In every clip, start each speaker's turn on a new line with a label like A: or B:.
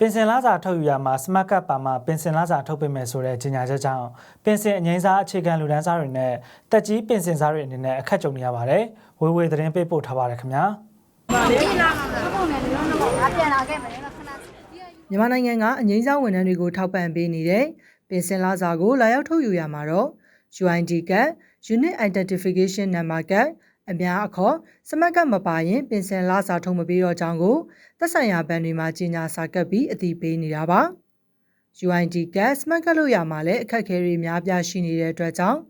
A: ပင်စင်လာစာထုတ်ယူရမှာစမတ်ကပ်ပါမှာပင်စင်လာစာထုတ်ပေးမယ်ဆိုတဲ့ကြေညာချက်ကြောင့်ပင်စင်အငိမ့်စားအခြေခံလူဒန်းစားတွေနဲ့တက်ကြီးပင်စင်စားတွေအနေနဲ့အခက်ကြုံနေရပါတယ်။ဝေဝေသတင်းပေးပို့ထားပါတယ်ခင်ဗျာ။
B: မြန်မာနိုင်ငံကအငိမ့်စားဝန်ထမ်းတွေကိုထောက်ပံ့ပေးနေတဲ့ပင်စင်လာစာကိုလာရောက်ထုတ်ယူရမှာတော့ UID က Unit Identification Number က အများအခေါ်စမတ်ကပ်မပါရင်ပင်စင်လာစာထုတ်မပေးတော့ကြောင်းကိုသက်ဆိုင်ရာဘဏ်တွေမှာကြီးညာစာကပ်ပြီးအသိပေးနေတာပါ UID ကစမတ်ကပ်လို့ရမှာလည်းအခက်အခဲတွေများပြားရှိနေတဲ့အတွက်ကြောင့်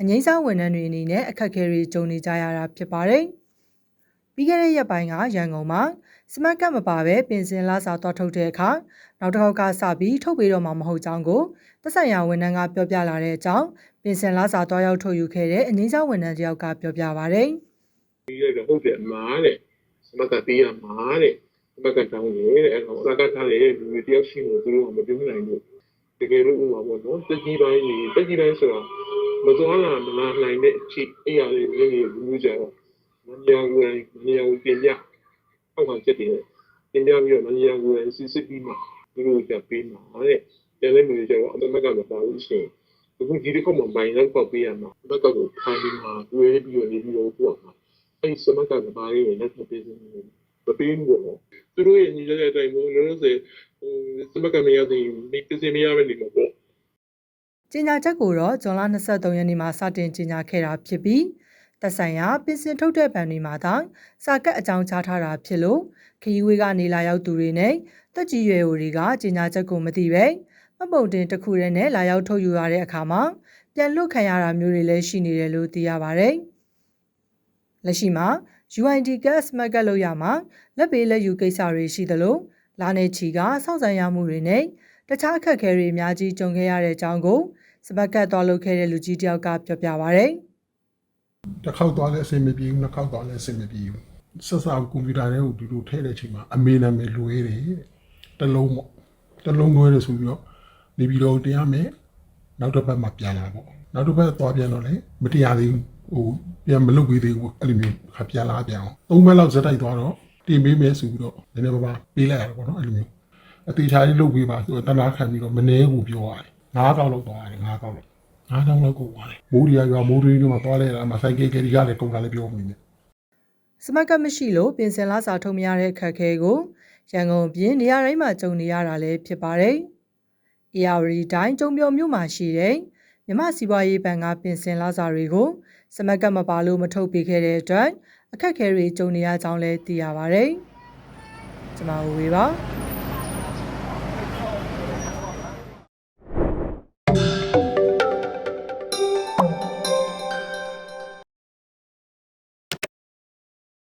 B: အငိမ့်စားဝန်ထမ်းတွေအနေနဲ့အခက်အခဲတွေကြုံနေကြရတာဖြစ်ပါတယ်ပြီးခဲ့တဲ့ရက်ပိုင်းကရန်ကုန်မှာစမတ်ကပ်မပါဘဲပင်စင်လာစာသွားထုတ်တဲ့အခါနောက်တစ်ခေါက်ကစပြီးထုတ်ပေးတော့မှာမဟုတ်ကြောင်းကိုသက်ဆိုင်ရာဝန်ထမ်းကပြောပြလာတဲ့အကြောင်းပင်စင်လာစာသွားရောက်ထုတ်ယူခဲ့တဲ့အငိမ့်စားဝန်ထမ်းတယောက်ကပြောပြပါဗျ။
C: ပြီးတော့ဟုတ်တယ်အမားတဲ့စမကပေးရမှာတဲ့စမကတောင်းတယ်တဲ့အဲ့တော့စကထားတဲ့လူတွေတယောက်ရှိလို့သူတို့ကမပြောနိုင်ဘူးတကယ်လို့ဥပမာပေါ့နော်တက်ကြီးပိုင်းကြီးတက်ကြီးပိုင်းဆိုတော့မသွားလာမလာနိုင်တဲ့အချိန်အဲ့ရလေးလေးလေးလူကြတော့မညာကိုယ်မညာကိုပြင်ပြအောက်မှာချက်တယ်ပြင်ပြပြီးတော့မညာကိုယ်စစ်စစ်ပြီးမှသူတို့ကပေးမှာတဲ့တယ်လည်းမျိုးကြတော့အမကမပါဘူးရှင်အခုဒီတစ်ခေါက်မှဘိုင်လောက်ပေါက်ပေးရမှာဘက်ကကိုဖိုင်ပြီးမှတွဲပြီးတော့နေပြီးတော့ပို့မှာ အဲ့ဒီစမကကဘာလေးကိုလက်ထပ်ပေးစင်းနေမပေးဘူးပေါ့သူတို့ရဲ့ညီတဲ့အတိုင်းမျိုးလုံးလုံးစေဟိုစမကမရသေးမိပစင်မရမယ်နေမှာပေါ့
B: ကြေညာချက်ကိုတော့ဇွန်လ23ရက်နေ့မှာစတင်ကြေညာခဲ့တာဖြစ်ပြီးသက်ဆိုင်ရာပြင်ဆင်ထုတ်တဲ့ဗန်တွေမှာသာစာကတ်အကြောင်းကြားထားတာဖြစ်လို့ခရီးဝေးကနေလာရောက်သူတွေနဲ့တက်ကြီးရွယ်အိုတွေကကြေညာချက်ကိုမသိပဲမပုံတင်တစ်ခုတည်းနဲ့လာရောက်ထုတ်ယူရတဲ့အခါမှာပြန်လွတ်ခံရတာမျိုးတွေလည်းရှိနေတယ်လို့သိရပါတယ်။ လက်ရှိမှာ UID gas မှတ်ကပ်လို့ရမှာလက်ပေးလက်ယူကိစ္စတွေရှိသလိုလာနေချီကစောင့်ဆိုင်ရမှုတွေနဲ့တခြားအခက်အခဲတွေအများကြီးကြုံခဲ့ရတဲ့အကြောင်းကိုစပတ်ကတ်သွားလုပ်ခဲ့တဲ့လူကြီးတယောက်ကပြောပြပါဗျ။
D: တစ်ခေါက်သွားလဲအဆင်မပြေဘူးနှစ်ခေါက်သွားလဲအဆင်မပြေဘူးဆက်စာကွန်ပျူတာတွေကိုဒီလိုထည့်တဲ့အချိန်မှာအမေနာမည်လွေးတယ်တစ်လုံးပေါ့တစ်လုံးလွေးတယ်ဆိုပြီးတော့နေပြီးတော့တရားမယ်နောက်တစ်ပတ်မှပြန်လာပေါ့နောက်တစ်ပတ်သွားပြန်တော့လေမတရားသေးဘူးဟို ပြန်မလုပ်ပေးသေးဘူးအဲ့လိုမျိုးခါပြန်လာပြန်အောင်သုံးဘက်လောက်ဇက်တိုက်သွားတော့တင်ပေးမယ်ဆိုပြီးတော့နည်းနည်းပါးပါးပေးလိုက်ရတယ်ပေါ့နော်အဲ့လိုမျိုးအသေးချာလေးလုပ်ပေးပါဆိုတော့တနာခံပြီးတော့မနေဘူးပြောရတယ်ငါးကောက်လောက်သွားရတယ်ငါးကောက်လောက်ငါးကောက်လောက်ကိုသွားတယ်မိုးရီရွာမိုးရီတို့မှာသွားလဲတာမှာစိုက်ကယ်ကယ်ရီကလည်းကုန်တာလည်းပြောမိတယ်
B: စမတ်ကပ်မရှိလို့ပြင်ဆင်လာစာထုတ်မရတဲ့အခက်အခဲကိုရန်ကုန်ပြည်နေရာတိုင်းမှာကြုံနေရတာလည်းဖြစ်ပါတယ်။ ARD တိုင်းကျုံပြော်မြို့မှာရှိတဲ့မြမစီးပွားရေးဘဏ်ကပြင်ဆင်လာစာတွေကို စမတ်ကပ်မပါလို့မထုတ်ပေးခဲ့တဲ့အတွက်အခက်အခဲတွေကြုံနေရကြောင်းလည်းသိရပါတယ်။ကျွန်မဝေပါ